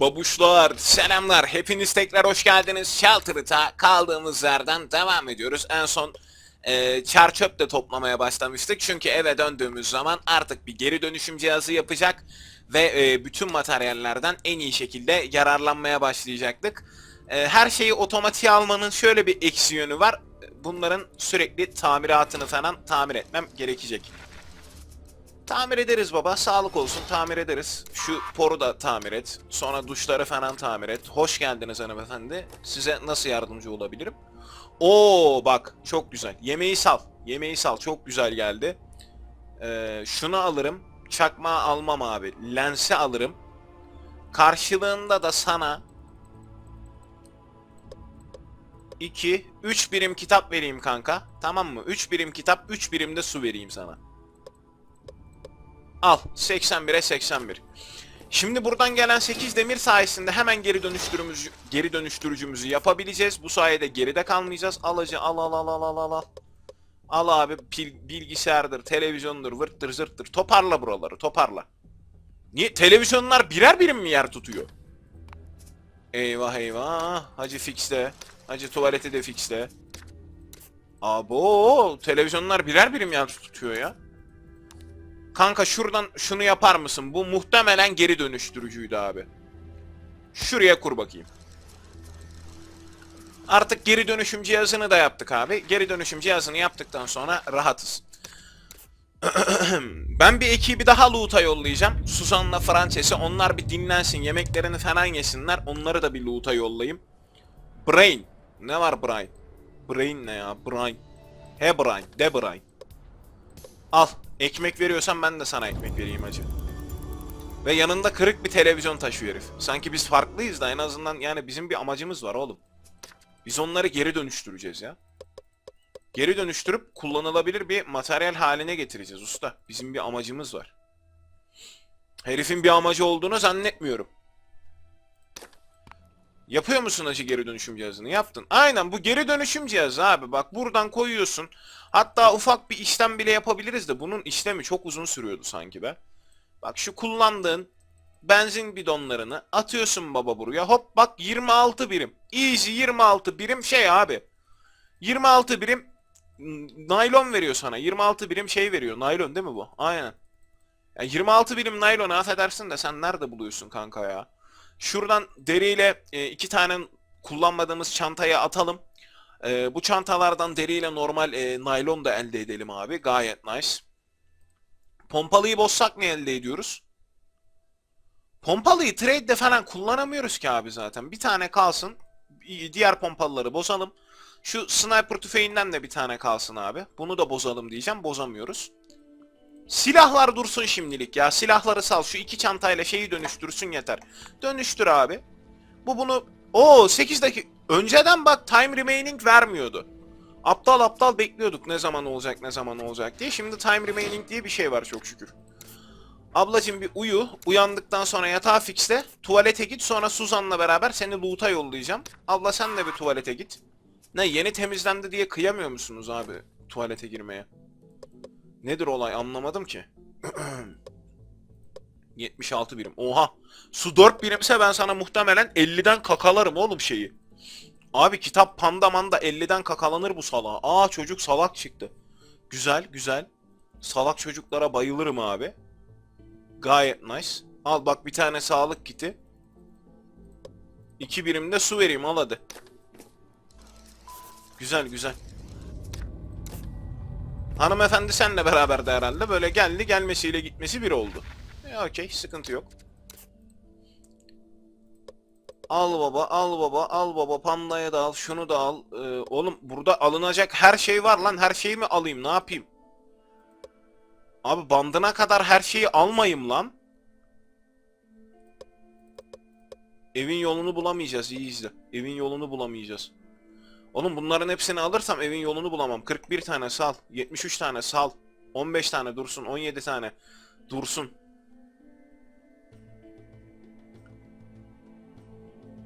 Babuşlar, selamlar. Hepiniz tekrar hoş geldiniz. Shelter'ta kaldığımız yerden devam ediyoruz. En son e, çar çöp de toplamaya başlamıştık. Çünkü eve döndüğümüz zaman artık bir geri dönüşüm cihazı yapacak. Ve e, bütün materyallerden en iyi şekilde yararlanmaya başlayacaktık. E, her şeyi otomatiğe almanın şöyle bir eksi yönü var. Bunların sürekli tamiratını falan tamir etmem gerekecek. Tamir ederiz baba. Sağlık olsun tamir ederiz. Şu poru da tamir et. Sonra duşları falan tamir et. Hoş geldiniz hanımefendi. Size nasıl yardımcı olabilirim? Oo bak çok güzel. Yemeği sal. Yemeği sal. Çok güzel geldi. Ee, şunu alırım. Çakma almam abi. Lensi alırım. Karşılığında da sana 2 3 birim kitap vereyim kanka. Tamam mı? 3 birim kitap, 3 birim de su vereyim sana. Al 81'e 81. Şimdi buradan gelen 8 demir sayesinde hemen geri dönüştürümüzü geri dönüştürücümüzü yapabileceğiz. Bu sayede geride kalmayacağız. Alıcı al al al al al al al. Abi pil, bilgisayardır, televizyondur, vırttır zırttır. Toparla buraları toparla. Niye? Televizyonlar birer birim mi yer tutuyor? Eyvah eyvah. Hacı fixle. Hacı tuvaleti de fixle. Abo televizyonlar birer birim yer tutuyor ya. Kanka şuradan şunu yapar mısın? Bu muhtemelen geri dönüştürücüydü abi. Şuraya kur bakayım. Artık geri dönüşüm cihazını da yaptık abi. Geri dönüşüm cihazını yaptıktan sonra rahatız. ben bir ekibi daha loot'a yollayacağım. Suzan'la Frances'i. Onlar bir dinlensin, yemeklerini falan yesinler. Onları da bir loot'a yollayayım. Brain. Ne var Brain? Brain ne ya? Brain. He Brain. De Brain. Al. Ekmek veriyorsan ben de sana ekmek vereyim hacı. Ve yanında kırık bir televizyon taşıyor herif. Sanki biz farklıyız da en azından yani bizim bir amacımız var oğlum. Biz onları geri dönüştüreceğiz ya. Geri dönüştürüp kullanılabilir bir materyal haline getireceğiz usta. Bizim bir amacımız var. Herifin bir amacı olduğunu zannetmiyorum. Yapıyor musun acı geri dönüşüm cihazını? Yaptın. Aynen bu geri dönüşüm cihazı abi. Bak buradan koyuyorsun. Hatta ufak bir işlem bile yapabiliriz de bunun işlemi çok uzun sürüyordu sanki be. Bak şu kullandığın benzin bidonlarını atıyorsun baba buraya. Hop bak 26 birim. Easy 26 birim şey abi. 26 birim naylon veriyor sana. 26 birim şey veriyor. Naylon değil mi bu? Aynen. Ya 26 birim naylonu affedersin de sen nerede buluyorsun kanka ya? Şuradan deriyle e, iki tane kullanmadığımız çantaya atalım. E, bu çantalardan deriyle normal e, naylon da elde edelim abi. Gayet nice. Pompalıyı bozsak ne elde ediyoruz? Pompalıyı trade'de falan kullanamıyoruz ki abi zaten. Bir tane kalsın. Diğer pompalıları bozalım. Şu sniper tüfeğinden de bir tane kalsın abi. Bunu da bozalım diyeceğim. Bozamıyoruz. Silahlar dursun şimdilik ya. Silahları sal. Şu iki çantayla şeyi dönüştürsün yeter. Dönüştür abi. Bu bunu... Oo 8 dakika... Önceden bak time remaining vermiyordu. Aptal aptal bekliyorduk ne zaman olacak ne zaman olacak diye. Şimdi time remaining diye bir şey var çok şükür. Ablacım bir uyu. Uyandıktan sonra yatağa fixle. Tuvalete git sonra Suzan'la beraber seni loot'a yollayacağım. Abla sen de bir tuvalete git. Ne yeni temizlendi diye kıyamıyor musunuz abi tuvalete girmeye? Nedir olay anlamadım ki. 76 birim. Oha. Su 4 birimse ben sana muhtemelen 50'den kakalarım oğlum şeyi. Abi kitap panda manda 50'den kakalanır bu salağa. Aa çocuk salak çıktı. Güzel güzel. Salak çocuklara bayılırım abi. Gayet nice. Al bak bir tane sağlık kiti. 2 birim de su vereyim al hadi. Güzel güzel. Hanımefendi senle beraberdi herhalde. Böyle geldi gelmesiyle gitmesi bir oldu. E, Okey sıkıntı yok. Al baba, al baba, al baba, pandaya da al, şunu da al. Ee, oğlum burada alınacak her şey var lan. Her şeyi mi alayım? Ne yapayım? Abi bandına kadar her şeyi almayayım lan. Evin yolunu bulamayacağız. iyi izle. Evin yolunu bulamayacağız. Oğlum bunların hepsini alırsam evin yolunu bulamam. 41 tane sal. 73 tane sal. 15 tane dursun. 17 tane dursun.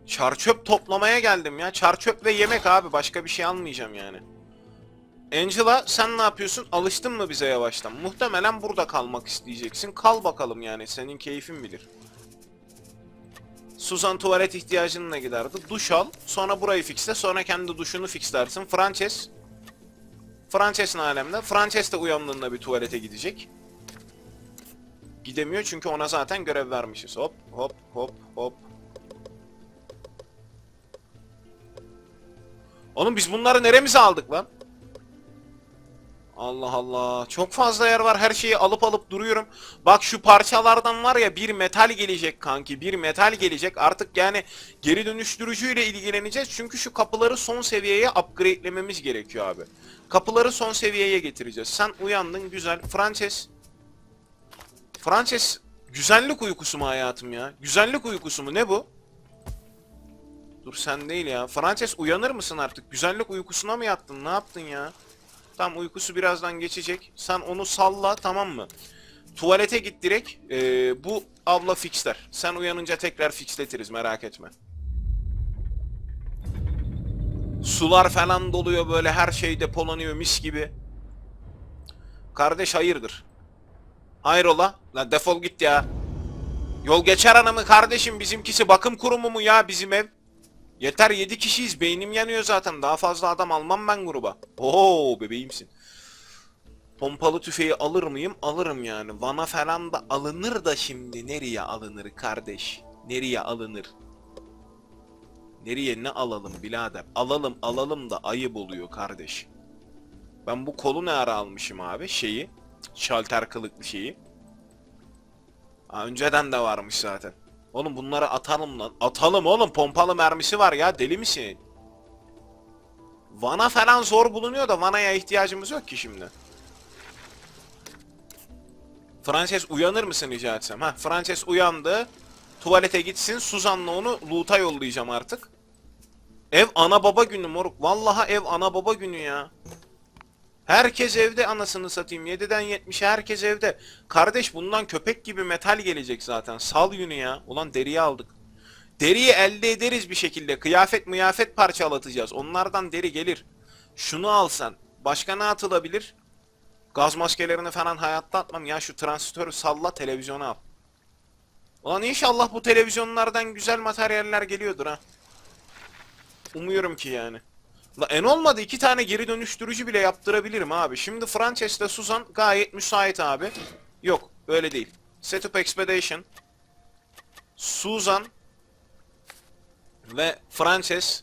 Çarçöp toplamaya geldim ya. Çarçöp ve yemek abi. Başka bir şey almayacağım yani. Angela sen ne yapıyorsun? Alıştın mı bize yavaştan? Muhtemelen burada kalmak isteyeceksin. Kal bakalım yani. Senin keyfin bilir. Suzan tuvalet ihtiyacınla giderdi. Duş al. Sonra burayı fixle. Sonra kendi duşunu fixlersin. Frances. Frances ne alemde? Frances de uyandığında bir tuvalete gidecek. Gidemiyor çünkü ona zaten görev vermişiz. Hop hop hop hop. Oğlum biz bunları neremize aldık lan? Allah Allah. Çok fazla yer var. Her şeyi alıp alıp duruyorum. Bak şu parçalardan var ya bir metal gelecek kanki. Bir metal gelecek. Artık yani geri dönüştürücüyle ilgileneceğiz. Çünkü şu kapıları son seviyeye upgrade'lememiz gerekiyor abi. Kapıları son seviyeye getireceğiz. Sen uyandın güzel. Frances. Frances güzellik uykusu mu hayatım ya? Güzellik uykusu mu? Ne bu? Dur sen değil ya. Frances uyanır mısın artık? Güzellik uykusuna mı yattın? Ne yaptın ya? Tam uykusu birazdan geçecek. Sen onu salla tamam mı? Tuvalete git direkt. Ee, bu abla fixler. Sen uyanınca tekrar fixletiriz merak etme. Sular falan doluyor böyle her şey depolanıyor mis gibi. Kardeş hayırdır? Hayrola? Lan defol git ya. Yol geçer hanımı kardeşim bizimkisi bakım kurumu mu ya bizim ev? Yeter 7 kişiyiz beynim yanıyor zaten daha fazla adam almam ben gruba. Oo bebeğimsin. Pompalı tüfeği alır mıyım? Alırım yani. Vana falan da alınır da şimdi nereye alınır kardeş? Nereye alınır? Nereye ne alalım birader? Alalım alalım da ayıp oluyor kardeş. Ben bu kolu ne ara almışım abi? Şeyi. Şalter kılıklı şeyi. Ha, önceden de varmış zaten. Oğlum bunları atalım lan. Atalım oğlum pompalı mermisi var ya deli misin? Vana falan zor bulunuyor da Vana'ya ihtiyacımız yok ki şimdi. Frances uyanır mısın rica etsem? Ha Frances uyandı. Tuvalete gitsin. Suzan'la onu loot'a yollayacağım artık. Ev ana baba günü moruk. Vallahi ev ana baba günü ya. Herkes evde anasını satayım. 7'den 70'e herkes evde. Kardeş bundan köpek gibi metal gelecek zaten. Sal yünü ya. Ulan deriyi aldık. Deriyi elde ederiz bir şekilde. Kıyafet mıyafet parçalatacağız. Onlardan deri gelir. Şunu alsan. Başka ne atılabilir? Gaz maskelerini falan hayatta atmam. Ya şu transistörü salla televizyona al. Ulan inşallah bu televizyonlardan güzel materyaller geliyordur ha. Umuyorum ki yani. La en olmadı iki tane geri dönüştürücü bile yaptırabilirim abi. Şimdi Frances'le Susan gayet müsait abi. Yok öyle değil. Setup Expedition. Susan ve Frances.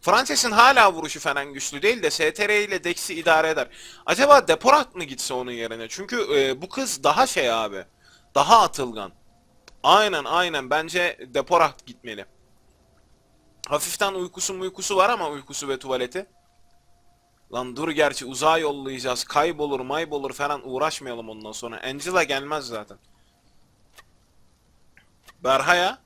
Frances'in hala vuruşu falan güçlü değil de STR ile Dex'i idare eder. Acaba Deporat mı gitse onun yerine? Çünkü e, bu kız daha şey abi. Daha atılgan. Aynen aynen bence Deporat gitmeli. Hafiften uykusu uykusu var ama uykusu ve tuvaleti. Lan dur gerçi uzağa yollayacağız. Kaybolur maybolur falan uğraşmayalım ondan sonra. Angela gelmez zaten. Berhaya.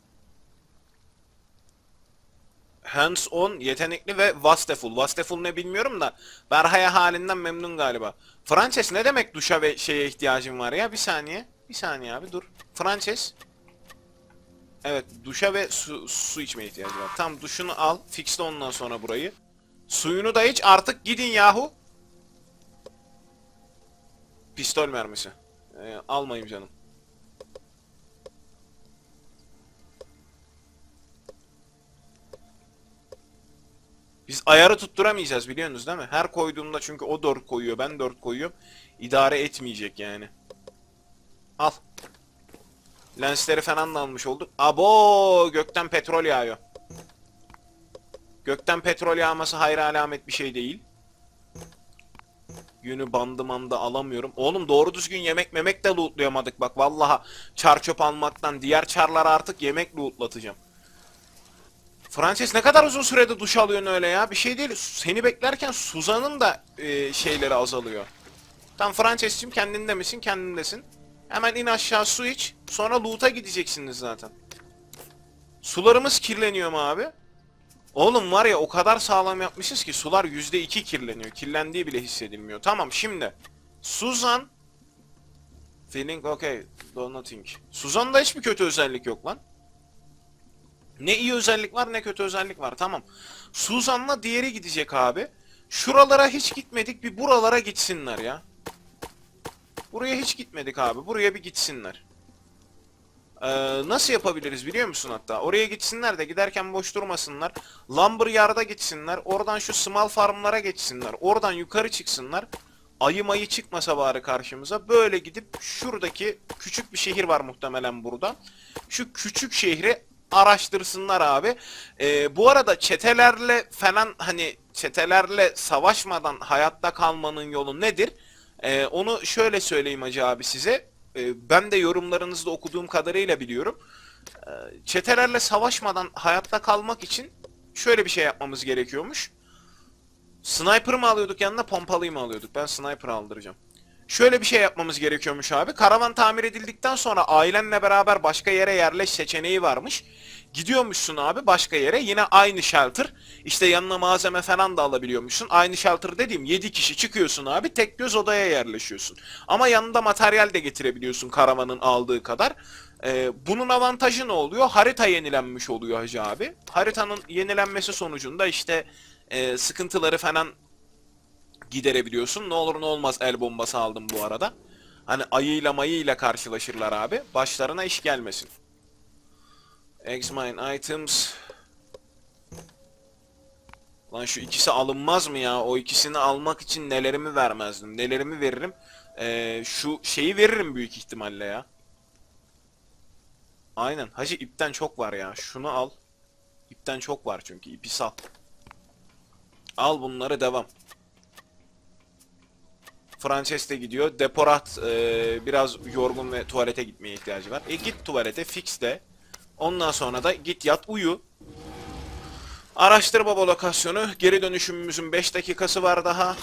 Hands on, yetenekli ve Vasteful. Vasteful ne bilmiyorum da Berhaya halinden memnun galiba. Frances ne demek duşa ve şeye ihtiyacım var ya? Bir saniye. Bir saniye abi dur. Frances. Evet duşa ve su, su içmeye ihtiyacı var. Tam duşunu al. Fixle ondan sonra burayı. Suyunu da iç artık gidin yahu. Pistol mermisi. Ee, almayayım canım. Biz ayarı tutturamayacağız biliyorsunuz değil mi? Her koyduğumda çünkü o 4 koyuyor ben 4 koyuyorum. İdare etmeyecek yani. Al. Lensleri falan da almış olduk. Abo gökten petrol yağıyor. Gökten petrol yağması hayır alamet bir şey değil. Yünü bandı mandı alamıyorum. Oğlum doğru düzgün yemek memek de lootlayamadık bak vallaha çar çöp almaktan diğer çarlara artık yemek lootlatacağım. Frances ne kadar uzun sürede duş alıyorsun öyle ya? Bir şey değil. Seni beklerken Suzan'ın da e, şeyleri azalıyor. Tam Frances'cim kendinde misin? Kendindesin. Hemen in aşağı su iç. Sonra loot'a gideceksiniz zaten. Sularımız kirleniyor mu abi? Oğlum var ya o kadar sağlam yapmışız ki sular %2 kirleniyor. Kirlendiği bile hissedilmiyor. Tamam şimdi. Suzan Feeling okay. Do nothing. Suzan'da hiçbir kötü özellik yok lan. Ne iyi özellik var ne kötü özellik var. Tamam. Suzan'la diğeri gidecek abi. Şuralara hiç gitmedik. Bir buralara gitsinler ya. Buraya hiç gitmedik abi. Buraya bir gitsinler. Ee, nasıl yapabiliriz biliyor musun hatta? Oraya gitsinler de giderken boş durmasınlar. Lumberyard'a gitsinler. Oradan şu small farmlara geçsinler. Oradan yukarı çıksınlar. Ayı mayı çıkmasa bari karşımıza. Böyle gidip şuradaki küçük bir şehir var muhtemelen burada. Şu küçük şehri araştırsınlar abi. Ee, bu arada çetelerle falan hani çetelerle savaşmadan hayatta kalmanın yolu nedir? Ee, onu şöyle söyleyeyim Hacı abi size. Ee, ben de yorumlarınızda okuduğum kadarıyla biliyorum. Ee, çetelerle savaşmadan hayatta kalmak için şöyle bir şey yapmamız gerekiyormuş. Sniper mı alıyorduk yanına pompalıyı mı alıyorduk? Ben sniper aldıracağım. Şöyle bir şey yapmamız gerekiyormuş abi. Karavan tamir edildikten sonra ailenle beraber başka yere yerleş seçeneği varmış. Gidiyormuşsun abi başka yere yine aynı shelter. İşte yanına malzeme falan da alabiliyormuşsun. Aynı shelter dediğim 7 kişi çıkıyorsun abi tek göz odaya yerleşiyorsun. Ama yanında materyal de getirebiliyorsun karavanın aldığı kadar. Ee, bunun avantajı ne oluyor? Harita yenilenmiş oluyor hacı abi. Haritanın yenilenmesi sonucunda işte e, sıkıntıları falan giderebiliyorsun. Ne olur ne olmaz el bombası aldım bu arada. Hani ayıyla mayıyla karşılaşırlar abi. Başlarına iş gelmesin. Examine items. Lan şu ikisi alınmaz mı ya? O ikisini almak için nelerimi vermezdim? Nelerimi veririm? Ee, şu şeyi veririm büyük ihtimalle ya. Aynen. Hacı ipten çok var ya. Şunu al. İpten çok var çünkü. İpi sal. Al bunları devam. Frances de gidiyor. Deporat e, biraz yorgun ve tuvalete gitmeye ihtiyacı var. E git tuvalete fix de. Ondan sonra da git yat uyu. Araştır baba lokasyonu. Geri dönüşümümüzün 5 dakikası var daha.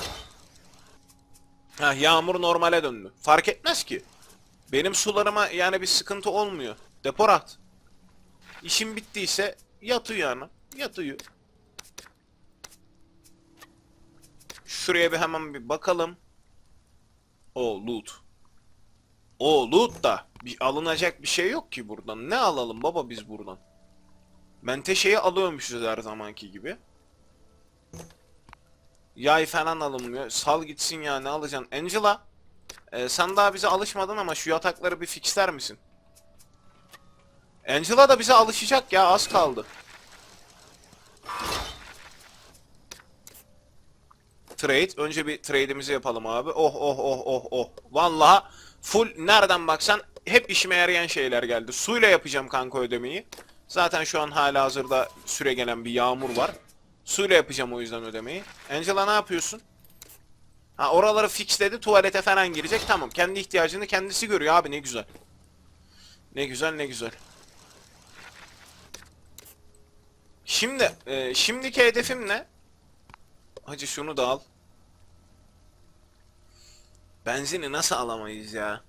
Ha, yağmur normale döndü. Fark etmez ki. Benim sularıma yani bir sıkıntı olmuyor. Deporat. İşim bittiyse yat uyu. Yat uyu. Şuraya bir hemen bir bakalım. O loot. O loot da bir alınacak bir şey yok ki buradan. Ne alalım baba biz buradan? Menteşeyi alıyormuşuz her zamanki gibi. Yay falan alınmıyor. Sal gitsin ya ne alacaksın? Angela, e, sen daha bize alışmadın ama şu yatakları bir fixler misin? Angela da bize alışacak ya az kaldı. Trade. Önce bir trade'imizi yapalım abi. Oh oh oh oh oh. Vallahi full nereden baksan hep işime yarayan şeyler geldi. Suyla yapacağım kanka ödemeyi. Zaten şu an hala hazırda süre gelen bir yağmur var. Suyla yapacağım o yüzden ödemeyi. Angela ne yapıyorsun? Ha oraları fixledi tuvalete falan girecek. Tamam kendi ihtiyacını kendisi görüyor abi ne güzel. Ne güzel ne güzel. Şimdi e, şimdiki hedefim ne? Hacı şunu da al. Benzini nasıl alamayız ya?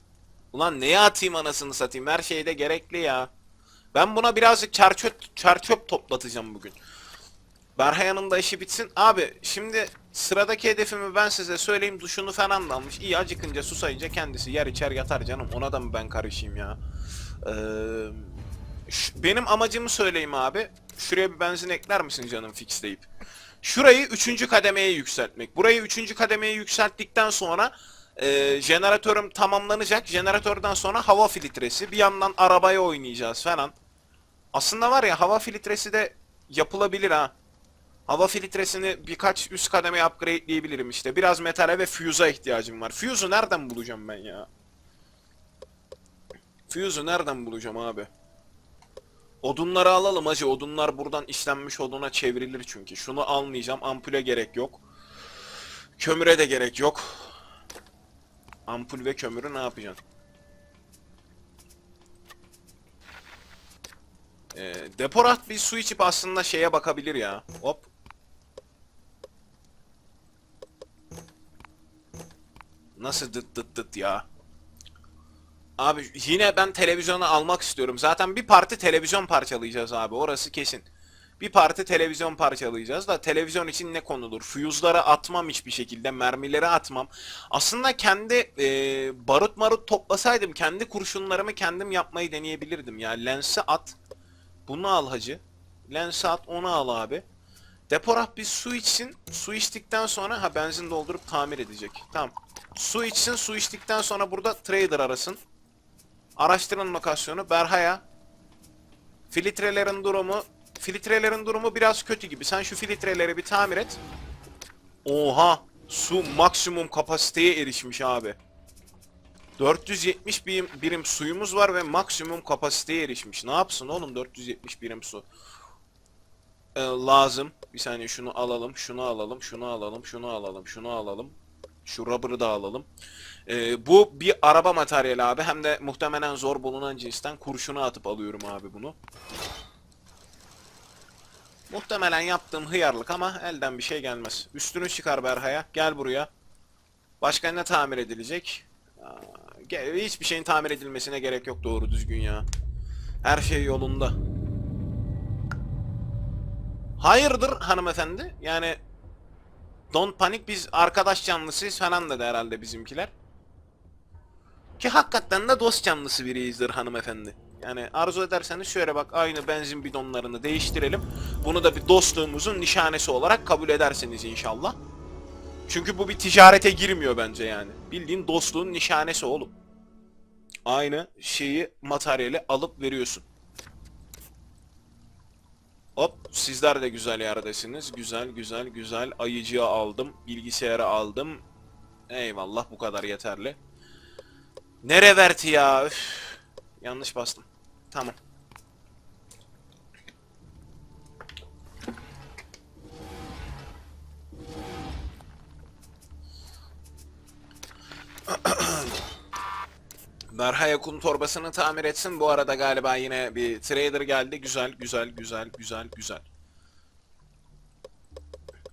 Ulan neye atayım anasını satayım? Her şeyde gerekli ya. Ben buna birazcık çarçöp, çarçöp toplatacağım bugün. Berhayan'ın da işi bitsin. Abi şimdi sıradaki hedefimi ben size söyleyeyim. Duşunu falan da almış. İyi acıkınca susayınca kendisi yer içer yatar canım. Ona da mı ben karışayım ya? Ee, benim amacımı söyleyeyim abi. Şuraya bir benzin ekler misin canım fixleyip? Şurayı 3. kademeye yükseltmek. Burayı 3. kademeye yükselttikten sonra e, jeneratörüm tamamlanacak. Jeneratörden sonra hava filtresi. Bir yandan arabaya oynayacağız falan. Aslında var ya hava filtresi de yapılabilir ha. Hava filtresini birkaç üst kademeye upgrade'leyebilirim işte. Biraz metale ve fuse'a ihtiyacım var. Fuse'u nereden bulacağım ben ya? Fuse'u nereden bulacağım abi? Odunları alalım hacı. Odunlar buradan işlenmiş oduna çevrilir çünkü. Şunu almayacağım. Ampule gerek yok. Kömüre de gerek yok. Ampul ve kömürü ne yapacaksın? Ee, deporat bir su içip aslında şeye bakabilir ya. Hop. Nasıl dıt dıt dıt ya? Abi yine ben televizyonu almak istiyorum. Zaten bir parti televizyon parçalayacağız abi. Orası kesin. Bir parti televizyon parçalayacağız da televizyon için ne konulur? Fuse'lara atmam hiçbir şekilde. Mermileri atmam. Aslında kendi e, barut marut toplasaydım kendi kurşunlarımı kendim yapmayı deneyebilirdim ya. Lensi at. Bunu al hacı. Lensi at onu al abi. Deporah bir su içsin. Su içtikten sonra ha benzin doldurup tamir edecek. Tamam. Su içsin su içtikten sonra burada trader arasın. Araştırın lokasyonu. Berhaya. Filtrelerin durumu. Filtrelerin durumu biraz kötü gibi. Sen şu filtreleri bir tamir et. Oha. Su maksimum kapasiteye erişmiş abi. 470 birim, birim suyumuz var ve maksimum kapasiteye erişmiş. Ne yapsın oğlum 470 birim su? Ee, lazım. Bir saniye şunu alalım, şunu alalım, şunu alalım, şunu alalım, şunu alalım. Şu rubber'ı da alalım. Ee, bu bir araba materyali abi. Hem de muhtemelen zor bulunan cinsten kurşunu atıp alıyorum abi bunu. Muhtemelen yaptığım hıyarlık ama elden bir şey gelmez. Üstünü çıkar Berha'ya. Gel buraya. Başka ne tamir edilecek? Hiçbir şeyin tamir edilmesine gerek yok doğru düzgün ya. Her şey yolunda. Hayırdır hanımefendi? Yani Don't panik biz arkadaş canlısıyız falan dedi herhalde bizimkiler. Ki hakikaten de dost canlısı biriyizdir hanımefendi. Yani arzu ederseniz şöyle bak aynı benzin bidonlarını değiştirelim. Bunu da bir dostluğumuzun nişanesi olarak kabul edersiniz inşallah. Çünkü bu bir ticarete girmiyor bence yani. Bildiğin dostluğun nişanesi oğlum. Aynı şeyi materyali alıp veriyorsun. Hop sizler de güzel yerdesiniz. Güzel güzel güzel. Ayıcığı aldım. Bilgisayarı aldım. Eyvallah bu kadar yeterli. Nere verti ya? Üf. Yanlış bastım. Tamam. Berhaya kum torbasını tamir etsin. Bu arada galiba yine bir trader geldi. Güzel, güzel, güzel, güzel, güzel.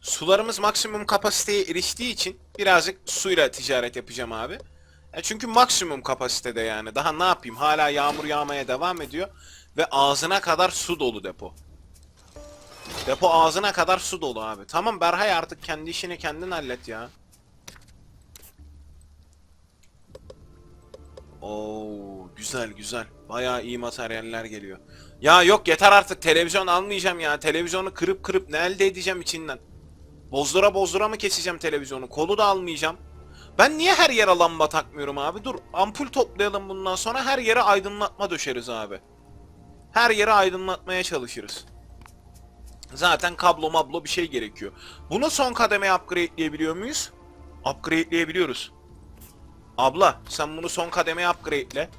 Sularımız maksimum kapasiteye eriştiği için birazcık suyla ticaret yapacağım abi. E çünkü maksimum kapasitede yani. Daha ne yapayım? Hala yağmur yağmaya devam ediyor. Ve ağzına kadar su dolu depo. Depo ağzına kadar su dolu abi. Tamam Berhay artık kendi işini kendin hallet ya. Oo güzel güzel. Bayağı iyi materyaller geliyor. Ya yok yeter artık televizyon almayacağım ya. Televizyonu kırıp kırıp ne elde edeceğim içinden? Bozdura bozdura mı keseceğim televizyonu? Kolu da almayacağım. Ben niye her yere lamba takmıyorum abi? Dur ampul toplayalım bundan sonra her yere aydınlatma döşeriz abi. Her yere aydınlatmaya çalışırız. Zaten kablo mablo bir şey gerekiyor. Bunu son kademeye upgrade'leyebiliyor muyuz? Upgrade'leyebiliyoruz. Abla sen bunu son kademeye upgrade'le.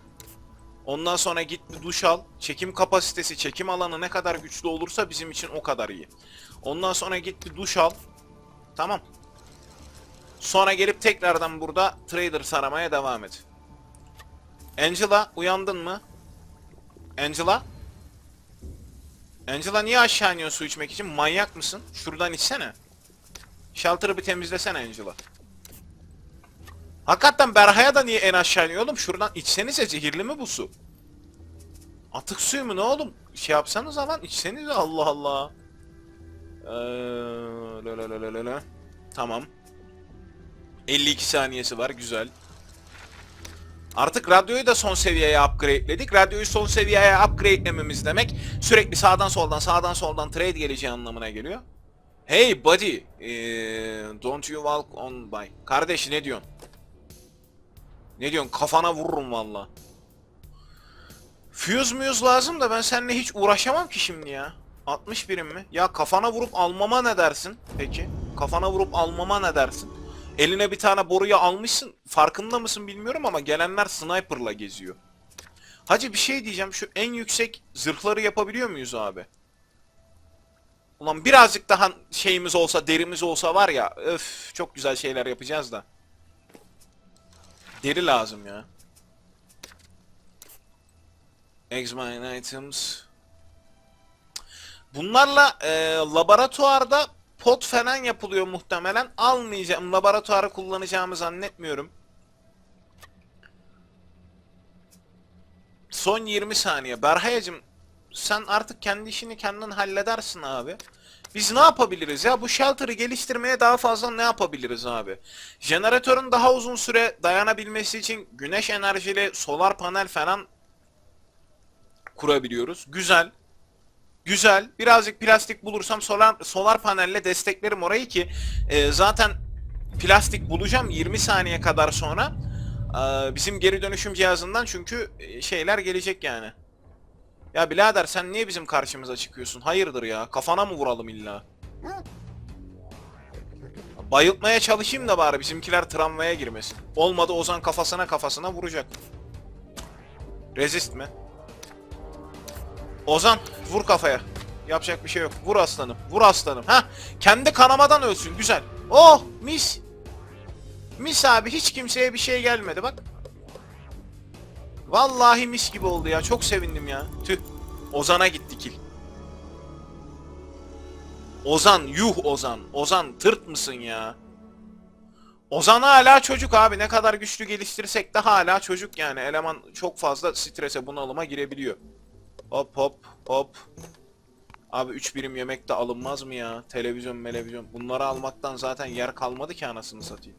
Ondan sonra git bir duş al. Çekim kapasitesi, çekim alanı ne kadar güçlü olursa bizim için o kadar iyi. Ondan sonra git bir duş al. Tamam. Sonra gelip tekrardan burada trader saramaya devam et. Angela uyandın mı? Angela? Angela niye aşağı iniyorsun su içmek için? Manyak mısın? Şuradan içsene. Shelter'ı bir temizlesene Angela. Hakikaten Berha'ya da niye en aşağı iniyor oğlum? Şuradan içsenize zehirli mi bu su? Atık suyu mu ne oğlum? Şey yapsanız lan içsenize Allah Allah. Ee, la la la la la. Tamam. 52 saniyesi var güzel. Artık radyoyu da son seviyeye upgrade'ledik. Radyoyu son seviyeye upgrade'lememiz demek sürekli sağdan soldan sağdan soldan trade geleceği anlamına geliyor. Hey buddy, ee, don't you walk on by. Kardeş ne diyorsun? Ne diyorsun? Kafana vururum valla. Fuse muse lazım da ben seninle hiç uğraşamam ki şimdi ya. 60 birim mi? Ya kafana vurup almama ne dersin? Peki. Kafana vurup almama ne dersin? Eline bir tane boruyu almışsın. Farkında mısın bilmiyorum ama gelenler sniper'la geziyor. Hacı bir şey diyeceğim. Şu en yüksek zırhları yapabiliyor muyuz abi? Ulan birazcık daha şeyimiz olsa, derimiz olsa var ya. Öf, çok güzel şeyler yapacağız da. Deri lazım ya. Examine items. Bunlarla e, laboratuvarda pot falan yapılıyor muhtemelen. Almayacağım. Laboratuvarı kullanacağımı zannetmiyorum. Son 20 saniye. Berhayacım sen artık kendi işini kendin halledersin abi. Biz ne yapabiliriz ya? Bu shelter'ı geliştirmeye daha fazla ne yapabiliriz abi? Jeneratörün daha uzun süre dayanabilmesi için güneş enerjili solar panel falan kurabiliyoruz. Güzel. Güzel. Birazcık plastik bulursam solar solar panelle desteklerim orayı ki e, zaten plastik bulacağım 20 saniye kadar sonra. Ee, bizim geri dönüşüm cihazından çünkü e, şeyler gelecek yani. Ya birader sen niye bizim karşımıza çıkıyorsun? Hayırdır ya? Kafana mı vuralım illa? Bayıltmaya çalışayım da bari bizimkiler tramvaya girmesin. Olmadı Ozan kafasına kafasına vuracak. Resist mi? Ozan vur kafaya. Yapacak bir şey yok. Vur aslanım. Vur aslanım. Ha, kendi kanamadan ölsün. Güzel. Oh, mis. Mis abi hiç kimseye bir şey gelmedi bak. Vallahi mis gibi oldu ya. Çok sevindim ya. Tüh. Ozan'a gitti kill. Ozan, yuh Ozan. Ozan tırt mısın ya? Ozan hala çocuk abi. Ne kadar güçlü geliştirsek de hala çocuk yani. Eleman çok fazla strese, bunalıma girebiliyor. Hop hop hop. Abi 3 birim yemek de alınmaz mı ya? Televizyon, melevizyon. Bunları almaktan zaten yer kalmadı ki anasını satayım.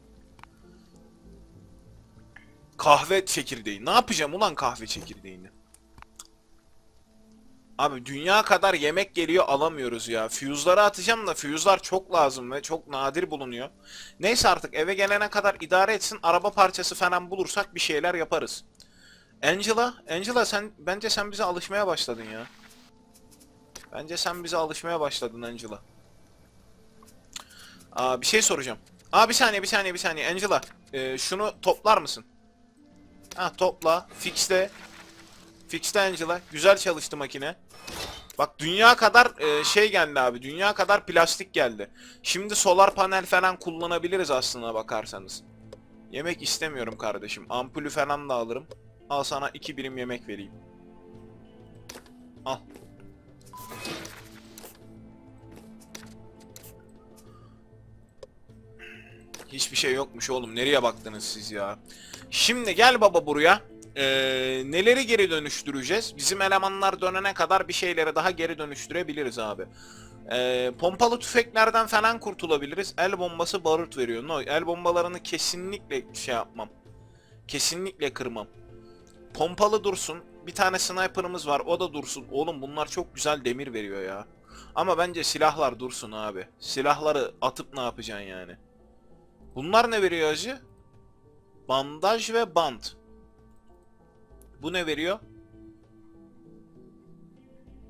Kahve çekirdeği. Ne yapacağım ulan kahve çekirdeğini? Abi dünya kadar yemek geliyor alamıyoruz ya. Fuse'ları atacağım da fuse'lar çok lazım ve çok nadir bulunuyor. Neyse artık eve gelene kadar idare etsin. Araba parçası falan bulursak bir şeyler yaparız. Angela, Angela sen bence sen bize alışmaya başladın ya. Bence sen bize alışmaya başladın Angela. Aa bir şey soracağım. Aa bir saniye bir saniye bir saniye Angela. e, şunu toplar mısın? Ha topla. Fixle. Fixle Angela. Güzel çalıştı makine. Bak dünya kadar e, şey geldi abi. Dünya kadar plastik geldi. Şimdi solar panel falan kullanabiliriz aslına bakarsanız. Yemek istemiyorum kardeşim. Ampulü falan da alırım. Al sana iki birim yemek vereyim. Al. Hiçbir şey yokmuş oğlum. Nereye baktınız siz ya? Şimdi gel baba buraya. Ee, neleri geri dönüştüreceğiz? Bizim elemanlar dönene kadar bir şeyleri daha geri dönüştürebiliriz abi. Ee, pompalı tüfeklerden falan kurtulabiliriz. El bombası barut veriyor. No, el bombalarını kesinlikle şey yapmam. Kesinlikle kırmam. Pompalı dursun. Bir tane sniper'ımız var. O da dursun. Oğlum bunlar çok güzel demir veriyor ya. Ama bence silahlar dursun abi. Silahları atıp ne yapacaksın yani? Bunlar ne veriyor acı? Bandaj ve bant. Bu ne veriyor?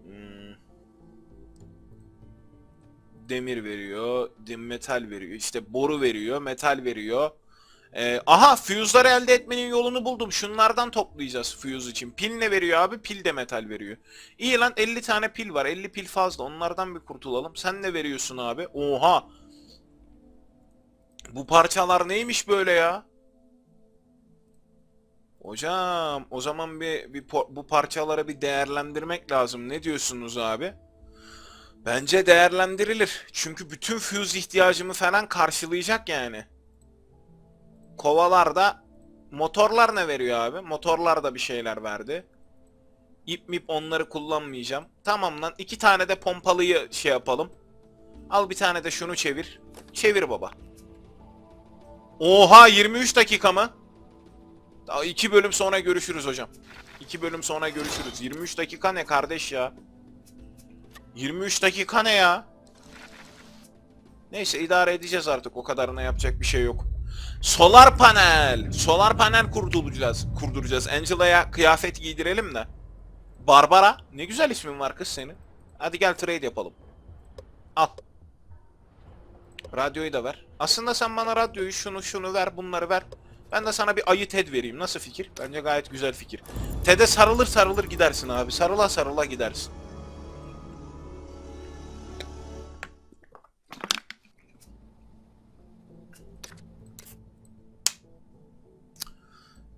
Hmm. Demir veriyor, metal veriyor. İşte boru veriyor, metal veriyor. Ee, aha fuse'ları elde etmenin yolunu buldum. Şunlardan toplayacağız fuse için. Pil ne veriyor abi? Pil de metal veriyor. İyi lan 50 tane pil var. 50 pil fazla. Onlardan bir kurtulalım. Sen ne veriyorsun abi? Oha. Bu parçalar neymiş böyle ya? Hocam o zaman bir, bir bu parçaları bir değerlendirmek lazım. Ne diyorsunuz abi? Bence değerlendirilir. Çünkü bütün fuse ihtiyacımı falan karşılayacak yani. Kovalar da motorlar ne veriyor abi? Motorlar da bir şeyler verdi. İp mip onları kullanmayacağım. Tamam lan iki tane de pompalıyı şey yapalım. Al bir tane de şunu çevir. Çevir baba. Oha 23 dakika mı? Daha iki bölüm sonra görüşürüz hocam. İki bölüm sonra görüşürüz. 23 dakika ne kardeş ya? 23 dakika ne ya? Neyse idare edeceğiz artık. O kadarına yapacak bir şey yok. Solar panel. Solar panel kurduracağız. Kurduracağız. Angela'ya kıyafet giydirelim de. Barbara. Ne güzel ismin var kız senin. Hadi gel trade yapalım. Al. Radyoyu da ver. Aslında sen bana radyoyu şunu şunu ver bunları ver. Ben de sana bir ayı Ted vereyim. Nasıl fikir? Bence gayet güzel fikir. Ted'e sarılır sarılır gidersin abi. Sarıla sarıla gidersin.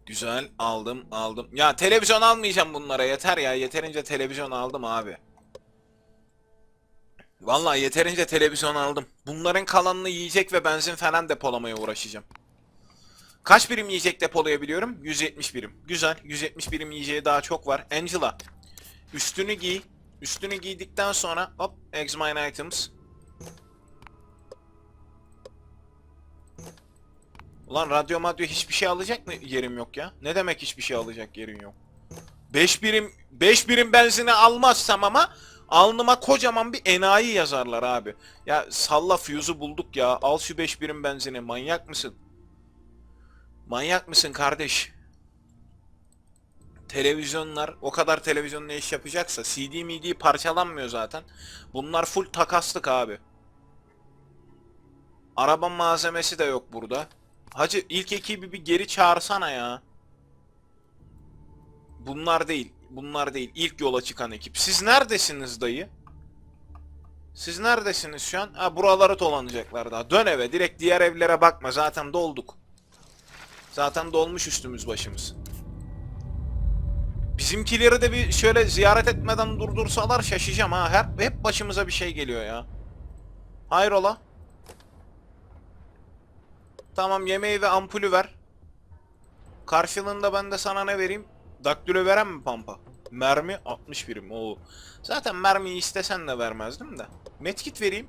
Güzel aldım aldım. Ya televizyon almayacağım bunlara yeter ya. Yeterince televizyon aldım abi. Vallahi yeterince televizyon aldım. Bunların kalanını yiyecek ve benzin falan depolamaya uğraşacağım. Kaç birim yiyecek depolayabiliyorum? 170 birim. Güzel. 170 birim yiyeceği daha çok var. Angela. Üstünü giy. Üstünü giydikten sonra hop examine items. Ulan radyo madyo hiçbir şey alacak mı yerim yok ya? Ne demek hiçbir şey alacak yerin yok? 5 birim 5 birim benzini almazsam ama alnıma kocaman bir enayi yazarlar abi. Ya salla fuse'u bulduk ya. Al şu 5 birim benzini. Manyak mısın? Manyak mısın kardeş? Televizyonlar o kadar televizyon ne iş yapacaksa CD MD parçalanmıyor zaten. Bunlar full takaslık abi. Araba malzemesi de yok burada. Hacı ilk ekibi bir geri çağırsana ya. Bunlar değil. Bunlar değil. İlk yola çıkan ekip. Siz neredesiniz dayı? Siz neredesiniz şu an? Ha buraları dolanacaklar daha. Dön eve. Direkt diğer evlere bakma. Zaten dolduk. Zaten dolmuş üstümüz başımız. Bizimkileri de bir şöyle ziyaret etmeden durdursalar şaşacağım ha. Hep, hep başımıza bir şey geliyor ya. Hayrola? Tamam yemeği ve ampulü ver. Karşılığında ben de sana ne vereyim? Daktilo veren mi pampa? Mermi 60 birim. Oo. Zaten mermiyi istesen de vermezdim de. Medkit vereyim.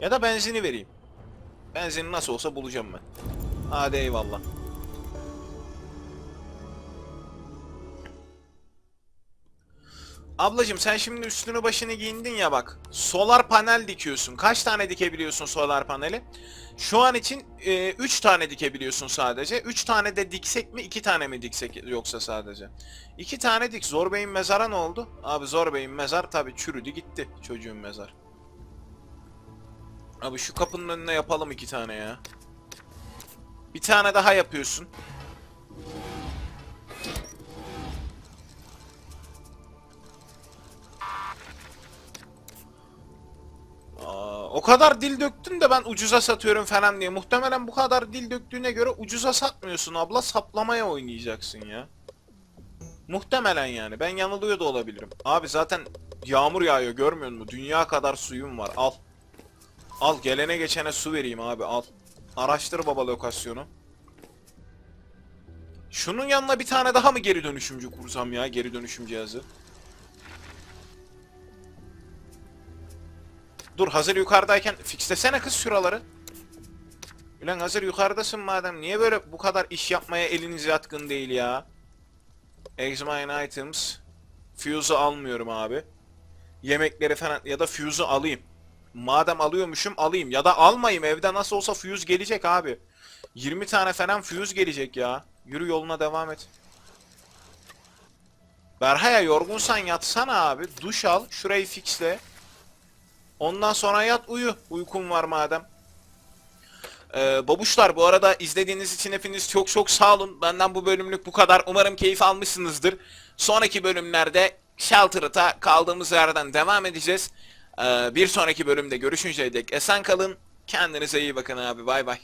Ya da benzini vereyim. Benzini nasıl olsa bulacağım ben. Hadi eyvallah. Ablacım sen şimdi üstünü başını giyindin ya bak. Solar panel dikiyorsun. Kaç tane dikebiliyorsun solar paneli? Şu an için 3 tane dikebiliyorsun sadece. 3 tane de diksek mi 2 tane mi diksek yoksa sadece? 2 tane dik. Zor Bey'in mezara ne oldu? Abi Zor Bey'in mezar tabi çürüdü gitti çocuğun mezar. Abi şu kapının önüne yapalım 2 tane ya. Bir tane daha yapıyorsun. O kadar dil döktün de ben ucuza satıyorum falan diye. Muhtemelen bu kadar dil döktüğüne göre ucuza satmıyorsun abla. Saplamaya oynayacaksın ya. Muhtemelen yani. Ben yanılıyor da olabilirim. Abi zaten yağmur yağıyor görmüyor musun? Dünya kadar suyum var. Al. Al gelene geçene su vereyim abi al. Araştır baba lokasyonu. Şunun yanına bir tane daha mı geri dönüşümcü kursam ya? Geri dönüşüm cihazı. Dur hazır yukarıdayken fixlesene kız şuraları. Ulan hazır yukarıdasın madem niye böyle bu kadar iş yapmaya eliniz yatkın değil ya? Examine items. Fuse'u almıyorum abi. Yemekleri falan ya da fuse'u alayım. Madem alıyormuşum alayım ya da almayayım evde nasıl olsa fuse gelecek abi. 20 tane falan fuse gelecek ya. Yürü yoluna devam et. Berhaya yorgunsan yatsana abi. Duş al. Şurayı fixle. Ondan sonra yat uyu. Uykun var madem. Ee, babuşlar bu arada izlediğiniz için hepiniz çok çok sağ olun. Benden bu bölümlük bu kadar. Umarım keyif almışsınızdır. Sonraki bölümlerde Shelter'ta kaldığımız yerden devam edeceğiz. Ee, bir sonraki bölümde görüşünceye dek esen kalın. Kendinize iyi bakın abi. Bay bay.